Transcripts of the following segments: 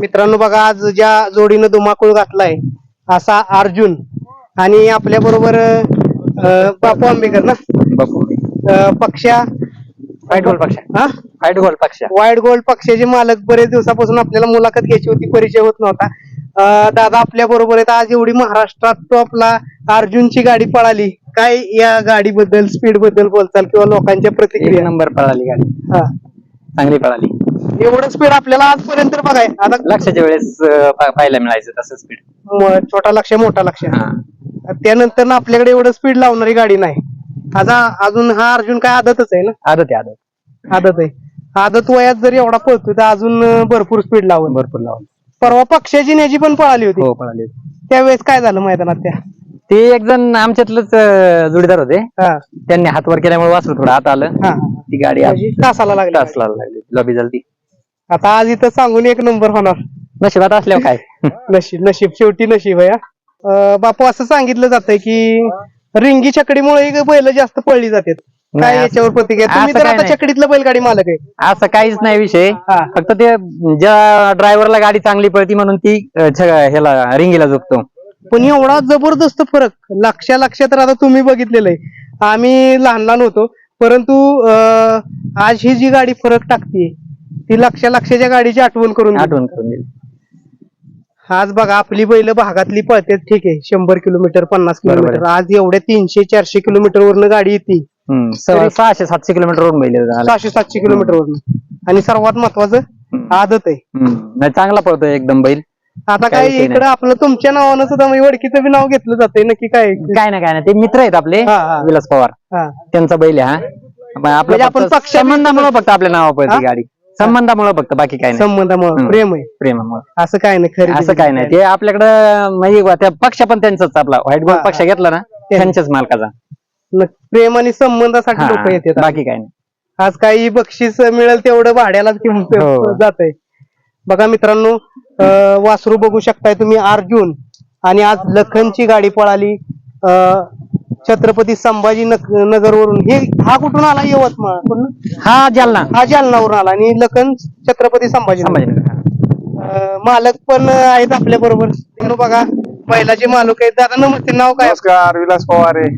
मित्रांनो बघा आज ज्या जोडीनं धुमाकूळ घातलाय असा अर्जुन आणि आपल्या बरोबर बापू आंबेकर ना? बापू. अं, पक्षा. फाईट गोल पक्ष. हा? फाईट गोल पक्ष. वाईट गोल्ड पक्षाचे मालक बरेच दिवसापासून आपल्याला मुलाखत घ्यायची होती परिचय होत नव्हता. अं, दादा आपल्या बरोबर आहेत. आज एवढी महाराष्ट्रात तो आपला अर्जुनची गाडी पळाली. काय या गाडीबद्दल स्पीडबद्दल बोलचाल किंवा लोकांच्या एक प्रतिक्रिया नंबर पळाली गाडी. हा. चांगली पळाली. एवढं स्पीड आपल्याला आजपर्यंत बघाय आता लक्षाच्या वेळेस अं, पा- पाहायला मिळायचं तसं स्पीड म- छोटा लक्ष मोठा लक्ष. हा. त्यानंतर ना आपल्याकडे एवढं स्पीड लावणारी गाडी नाही. आता अजून हा अर्जुन काय आदतच आहे ना? आदत आहे आदत. आदत आहे. आदत वयात जरी एवढा पळतोय तर अजून अं, भरपूर स्पीड लावून भरपूर लावून परवा पक्षाची न्याची पण पळाली होती. हो पळाली त्यावेळेस काय झालं मैदानात त्या? ते एक जण आमच्यातलंच अं, जोडीदार होते. हा. त्यांनी हात वर केल्यामुळे वासरू थोडं आत आलं. हा. ती गाडी म्हणजे तासाला लागली. तास लागली. लॉबी झाली आता आज इथं सांगून एक नंबर होणार. नशिबात असल्यावर काय? नशीब नशीब शेवटी नशीब आहे हा. अं, बापू असं सांगितलं जातंय की रिंगी छकडीमुळे बैल जास्त पळली जातात. नाही, काय याच्यावर प्रतिक्रिया? तुम्ही असं तर काय आता नाही. छकडीतलं बैलगाडी मालक आहे. असं काहीच नाही विषय. हा. फक्त ते ज्या ड्रायव्हरला गाडी चांगली पळती म्हणून ती अं, छ- ह्याला रिंगीला झोपतो पण एवढा जबरदस्त फरक लक्षा लक्ष तर आता तुम्ही बघितलेलं आहे. आम्ही लहान लहान होतो परंतु आज ही जी गाडी फरक टाकते ती लक्ष लक्षाच्या गाडीची आठवण करून. आठवण करून आज बघा आपली बैल भागातली पळतात ठीक आहे शंभर किलोमीटर पन्नास. किलोमीटर. आज एवढ्या तीनशे चारशे किलोमीटर वरनं गाडी येते. सहाशे सातशे किलोमीटर वरून बैल. सहाशे सातशे किलोमीटर वरनं आणि सर्वात महत्वाचं आदत आहे. चांगला पळतोय एकदम बैल. आता काय विषय इकडे आपलं तुमच्या नावानं सुद्धा म्हणजे वडकीचं बी नाव घेतलं जातंय नक्की काय काय ना काय ना ते मित्र आहेत आपले हा, हा. विलास पवार. हा. त्यांचा बैल आहे हा. पण म्हणजे आपलं आपण फक्त संबंधामुळे फक्त आपल्या नावा हा? पळते गाडी. संबंधामुळे फक्त बाकी काय नाही. संबंधामुळे हम्म. प्रेम आहे प्रेमामुळे. असं काय नाही खरी असं काय नाही. ते आपल्याकडं म्हणजे त्या पक्ष पण त्यांचाच आपला. व्हाईट हा, पक्ष घेतला ना त्यांच्याच मालकाचा. प्रेम आणि संबंधासाठी हा, लोक येतात. बाकी काय नाही. आज काही बक्षीस मिळेल तेवढं भाड्यालाच किंमत हो. जात आहे बघा मित्रांनो वासरू बघू शकताय तुम्ही अर्जुन. आणि आज लखनची गाडी पळाली. छत्रपती संभाजी नगर वरून हे हा कुठून आला यवतमाळ? हा जालना. हा जालनावरून आला. आणि लखन छत्रपती संभाजी संभाजीनगर मालक पण आहेत आपल्या बरोबर. बघा बैलाचे मालक आहेत. दादा नमस्ते नाव काय? नमस्कार विलास पवार आहे.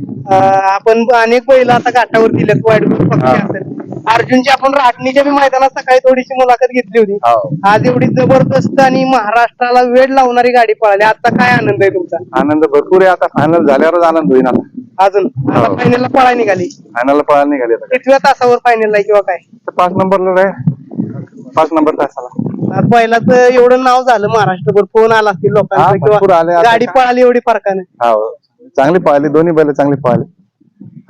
आपण अनेक बैल आता घाटावर दिलेत वाईट पक्षी असेल अर्जुनची आपण राटणीच्या बी मैदानात सकाळी थोडीशी मुलाखत घेतली होती. हो. आज एवढी जबरदस्त आणि महाराष्ट्राला वेळ लावणारी गाडी पळाली. आता काय आनंद आहे तुमचा? आनंद भरपूर आहे. आता फायनल झाल्यावरच आनंद होईल आता. अजून? आता हो. फायनलला पळाय निघाली. फायनल पळायला निघाले आता. कितव्या तासावर फायनल आहे किंवा काय? तर पाच नंबरला पाच नंबर तासाला. आज बैलाचं एवढं नाव झालं महाराष्ट्रभर. फोन आला असतील किंवा आता. गाडी पळाली एवढी फरकाने. हो. चांगली पळाली. दोन्ही बैल चांगली पळाली.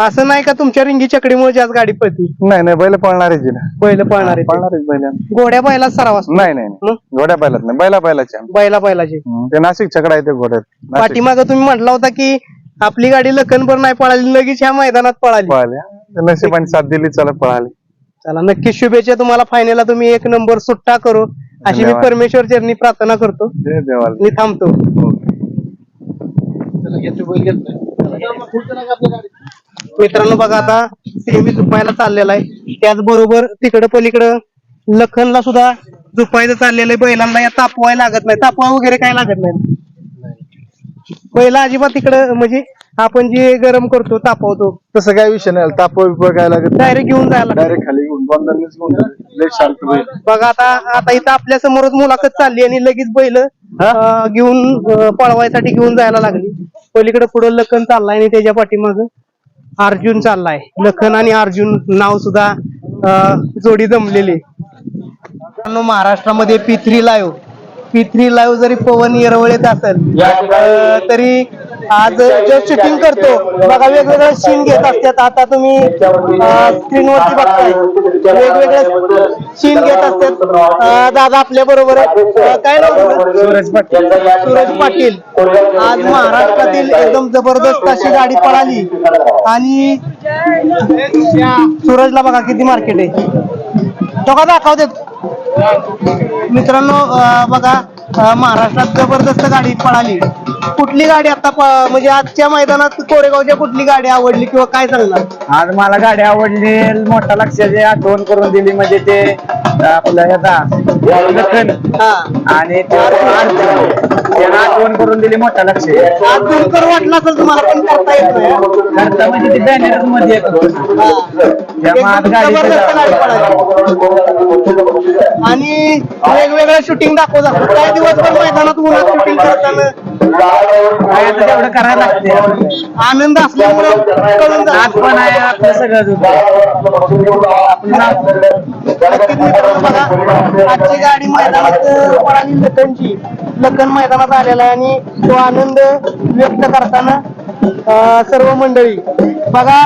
असं नाही का तुमच्या रिंगी चकडीमुळे जास्त गाडी पळती? नाही नाही बैल पळणार आहे ना बैल पळणार आहे पळणारच बैल. घोड्या बैला सराव असतो. नाही नाही नाही. मग? घोड्या बैलात नाही बैला बैलाचे आम्ही. बैला बैलाची. ते नाशिक छकडा आहे ते घोड्यात. नाशिक. पाठीमाग तुम्ही म्हटला होता की आपली गाडी लखनभर नाही पळाली लगेच ह्या मैदानात पळाली. पळाले हा. ते नशिबाने साथ दिली चला पळाली. चला नक्कीच शुभेच्छा तुम्हाला. फायनलला तुम्ही एक नंबर सुट्टा करू अशी मी धन्यवाद. परमेश्वर चरणी प्रार्थना करतो. जय देवाला. मी थांबतो. मित्रांनो बघा आता सेमी झुपायला चाललेला आहे. त्याचबरोबर तिकडं पलीकडं लखनला सुद्धा झुपायचं चाललेलं आहे. बैलांना या तापवायला लागत नाही. तापवा वगैरे काय लागत नाही. पहिला अजिबात तिकडं म्हणजे आपण जे गरम करतो तापवतो तसं काय विषय नाही. ताप बिप काय लागत डायरेक्ट घेऊन जायला लागतं. डायरेक्ट खाली घेऊन बंदरनेच घेऊन लय शांत बैल. बघा आता आता इथं आपल्या समोरच मुलाखत चालली आणि लगेच बैल अं, घेऊन अं, पळवायसाठी घेऊन जायला लागली. पलीकडे पुढे लखन चाललाय आणि त्याच्या पाठीमाग अर्जुन चाललाय. लखन आणि अर्जुन नाव सुद्धा जोडी जमलेली. महाराष्ट्रामध्ये P three live P three live जरी पवन येरवळ येत असेल तरी आज जो शूटिंग करतो बघा वेगवेगळे सीन घेत असतात. आता तुम्ही स्क्रीनवरती बघताय. वेगवेगळे सीन घेत असतात. दादा आपल्या बरोबर काय नाव? सूरज पाटील. सूरज पाटील. आज महाराष्ट्रातील एकदम जबरदस्त अशी गाडी पळाली. आणि सूरजला बघा किती मार्केट आहे. तो का दाखवते मित्रांनो बघा. अं, महाराष्ट्रात जबरदस्त गाडी पळाली. कुठली गाडी आता प- म्हणजे आजच्या मैदानात कोरेगावच्या कुठली गाडी आवडली किंवा काय सांगणार आज मला गाडी आवडली मोठा लक्षाची आठवण करून दिली म्हणजे ते आपलं ह्याचा लखन हा. आणि ते त्यानं आठवण करून दिली. मोठा लक्ष आज वाटलं असेल तुम्हाला पण करता येत नाही. करता म्हणजे ते बॅनरमध्ये येत होतं. हा. त्यामुळे आज एकदम गाडी जबरदस्त गाडी. पळाली. आणि वेगवेगळं शूटिंग दाखवत असतो काही दिवसभर मैदानात उन्हात शूटिंग करताना तेवढं करायला लागते. आनंद असल्यामुळे कळून जात. पण आहे आपलं नक्कीच मित्रांनो बघा. आजची गाडी मैदानात पळाली लखनची. लखन मैदानात आलेला आहे आणि तो आनंद व्यक्त करताना सर्व मंडळी. बघा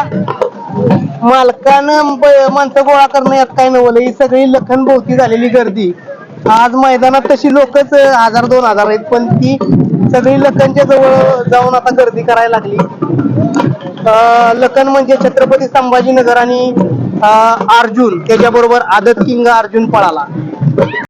मालकानं ब- माणसं गोळा करणं यात काय नवलं? ही सगळी लखन भोवती झालेली गर्दी. आज मैदानात तशी लोकच हजार दोन हजार आहेत पण ती सगळी लखनच्या जवळ जाऊन आता गर्दी करायला लागली. अं, लखन म्हणजे छत्रपती संभाजीनगर आणि अं, अर्जुन. त्याच्याबरोबर आदत किंग अर्जुन पळाला.